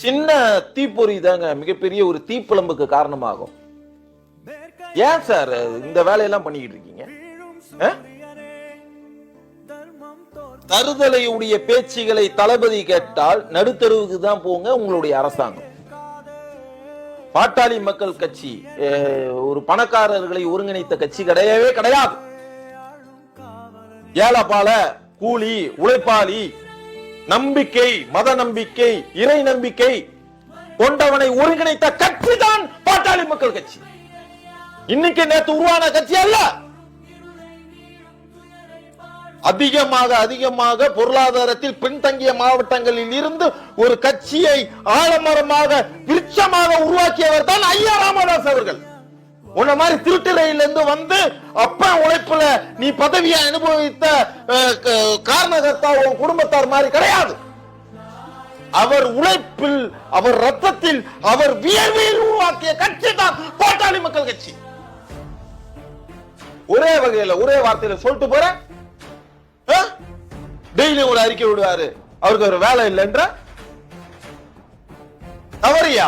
சின்ன தீப்பொறி தாங்க மிகப்பெரிய ஒரு தீப்பிழம்புக்கு காரணமாகும். ஏன் சார் இந்த வேலையெல்லாம் பண்ணிக்கிட்டு இருக்கீங்க? தருதலையுடைய பேச்சுகளை தளபதி கேட்டால் நடுத்தருவுக்கு தான் போங்க உங்களுடைய அரசாங்கம். பாட்டாளி மக்கள் கட்சி ஒரு பணக்காரர்களை ஒருங்கிணைத்த கட்சி கிடையவே கிடையாது. ஏழப்பால கூலி உழைப்பாளி நம்பிக்கை மத நம்பிக்கை இறை நம்பிக்கை கொண்டவனை ஒருங்கிணைத்த கட்சி தான் பாட்டாளி மக்கள் கட்சி. இன்னைக்கு நேத்து உருவான கட்சி அல்ல. அதிகமாக அதிகமாக பொருளாதாரத்தில் பின்தங்கிய மாவட்டங்களில் இருந்து ஒரு கட்சியை ஆலமரமாக விருட்சமாக உருவாக்கியவர் தான் ஐயா ராமதாஸ் அவர்கள். உன்ன மாதிரி திருட்டுறையில இருந்து வந்து அப்ப உழைப்புல நீ பதவியை அனுபவித்த காரணகர்த்தா உன் குடும்பத்தார் மாதிரி கிடையாது. அவர் உழைப்பில் அவர் ரத்தத்தில் அவர் வியர்வையில் உருவாக்கிய கட்சி தான் பாட்டாளி மக்கள் கட்சி. ஒரே வகையில ஒரே வார்த்தையில சொல்லிட்டு போறேன். டெய்லி ஒரு அறிக்கை விடுவாரு. அவருக்கு ஒரு வேலை இல்லைன்ற. தவறியா?